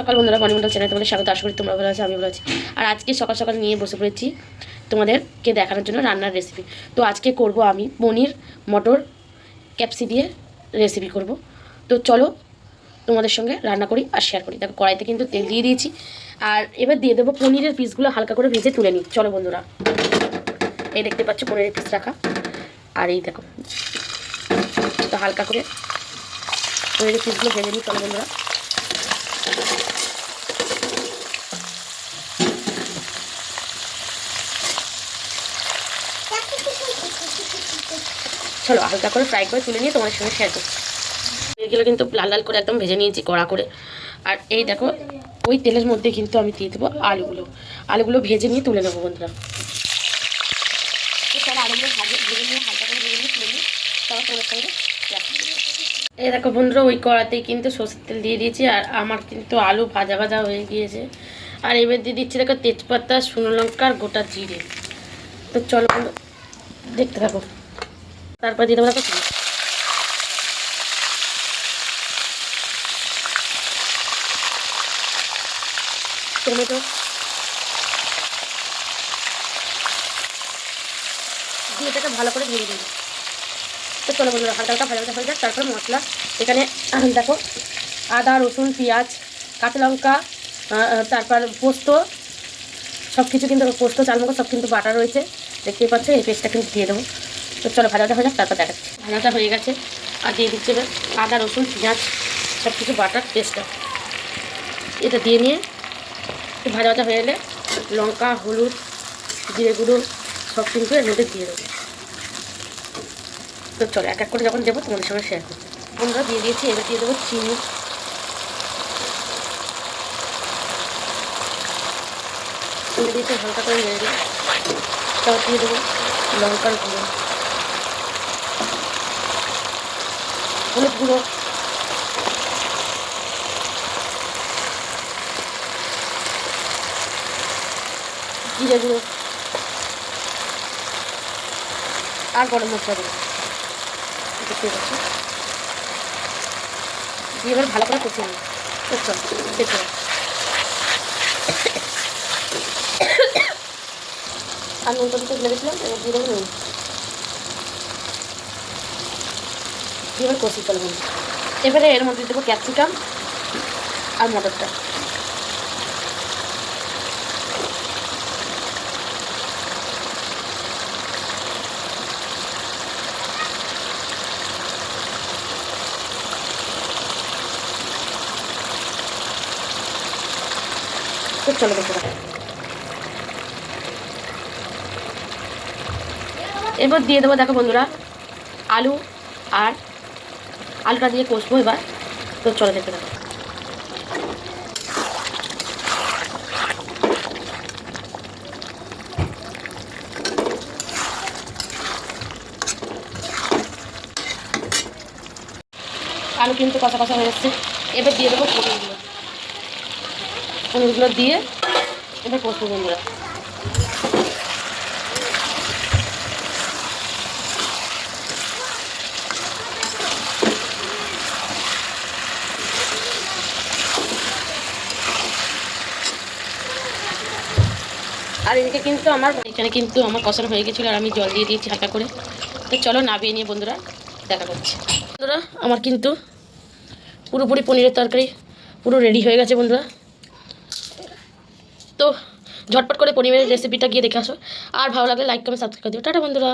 সকাল বন্ধুরা মনিমন্ডল চ্যানেল তোমাদের স্বাগত। আশা করি তোমরা ভালো আছো আমি ভালো আছি। আর আজকে সকাল সকাল নিয়ে বসে পড়েছি তোমাদেরকে দেখানোর জন্য রান্নার রেসিপি তো আজকে করব আমি পনির, মটর, ক্যাপসি দিয়ে রেসিপি করব। তো চলো তোমাদের সঙ্গে রান্না করি আর শেয়ার করি। দেখো, কড়াইতে কিন্তু তেল দিয়ে দিয়েছি। আর এবার দিয়ে দেবো পনিরের পিসগুলো হালকা করে ভেজে তুলে নিই। চলো বন্ধুরা। এই দেখতে পাচ্ছ পনিরের পিস রাখা। আর এই দেখো, তো হালকা করে পনিরের পিসগুলো ভেজে নিই। চলো বন্ধুরা। চলো হালকা করে ফ্রাই করে তুলে নিয়ে তোমাদের সঙ্গে শেয়ার করছি। এগুলো কিন্তু লাল লাল করে একদম ভেজে নিয়েছি, কড়া করে। আর এই দেখো, ওই তেলের মধ্যে কিন্তু আমি দিয়ে দেবো আলুগুলো। আলুগুলো ভেজে নিয়ে তুলে নেব বন্ধুরা। আলুগুলো ভাজে নিয়ে হালকা করে ভেজে নিয়ে তুলে নিই। তারপর তোমাদের সঙ্গে এই দেখো বন্ধুরা, ওই কড়াতেই কিন্তু সর্ষের তেল দিয়ে দিয়েছি, আর আমার কিন্তু আলু ভাজা ভাজা হয়ে গিয়েছে। আর এবার দিয়ে দিচ্ছি দেখো তেজপাতা, শুকনো লঙ্কা আর গোটা জিরে। তো চলো দেখতে থাকো। তারপর দিয়ে দেবো দেখো টমেটো। দিয়ে এটাকে ভালো করে ভেজে দেবো তো চলো বন্ধুরা, হালকা হালকা ভাজা ভাজা হয়ে যাক, তারপর মশলা। এখানে দেখো, আদা, রসুন, পেঁয়াজ, কাঁচা লঙ্কা তারপর পোস্ত সব কিছু কিন্তু পোস্ত চালমগজ সব কিন্তু বাটা রয়েছে। দেখতেই পাচ্ছ, এই পেস্টটা কিন্তু দিয়ে দেবো। তো চলো, ভাজা ভাজাটা হয়ে যাক, তারপর দেখাচ্ছি। ভাজাটা হয়ে গেছে। আর দিয়ে দিচ্ছে আদা, রসুন, পেঁয়াজ সব কিছু বাটার পেস্টটা। এটা দিয়ে নিয়ে ভাজা ভাজা হয়ে এলে লঙ্কা, হলুদ, জিরে গুঁড়ো, সব কিন্তু এর মধ্যে দিয়ে দেবো। তো চলো, এক এক করে যখন দেবো তোমাদের সঙ্গে শেয়ার করব আমরা দিয়ে দিয়েছি, এবার দিয়ে দেবো চিনি। চিনি দিয়েছি, হালকা করে নেড়ে দিই তারপর দিয়ে দেবো লঙ্কার গুঁড়ো। হলুদ গুঁড়ো। জিরে গুঁড়ো। আর গরম মশলা দেবো। দেখতে পাচ্ছি দিয়ে এবার ভালো করে কষিয়ে পাচ্ছি আর নুনটা ভুলে গেছিলাম এবার দিয়ে দেবো নুন। দিয়ে এবার কষি এবারে এর মধ্যে দেবো ক্যাপসিকাম আর মটরটা। তো চলো থাকো। এরপর দিয়ে দেবো, দেখো বন্ধুরা, আলু আর আলুটা দিয়ে কষবো এবার। তো চলো দেখতে থাকো। আলু কিন্তু কষা কষা হয়ে যাচ্ছে এবার দিয়ে দেবো পনিরগুলো পনিরগুলো দিয়ে এবার কষবো বন্ধুরা। আর এদিকে কিন্তু আমার এখানে কিন্তু আমার কষানো হয়ে গেছিল, আর আমি জল দিয়ে দিয়েছি হালকা করে। তো চলো নাবিয়ে নিয়ে বন্ধুরা দেখা করছি। বন্ধুরা, আমার কিন্তু পুরোপুরি পনিরের তরকারি পুরো রেডি হয়ে গেছে বন্ধুরা। তো ঝটপট করে পনিরের রেসিপিটা গিয়ে দেখে আসো। আর ভালো লাগলে লাইক কমেন্ট সাবস্ক্রাইব করে দিও। টাটা বন্ধুরা।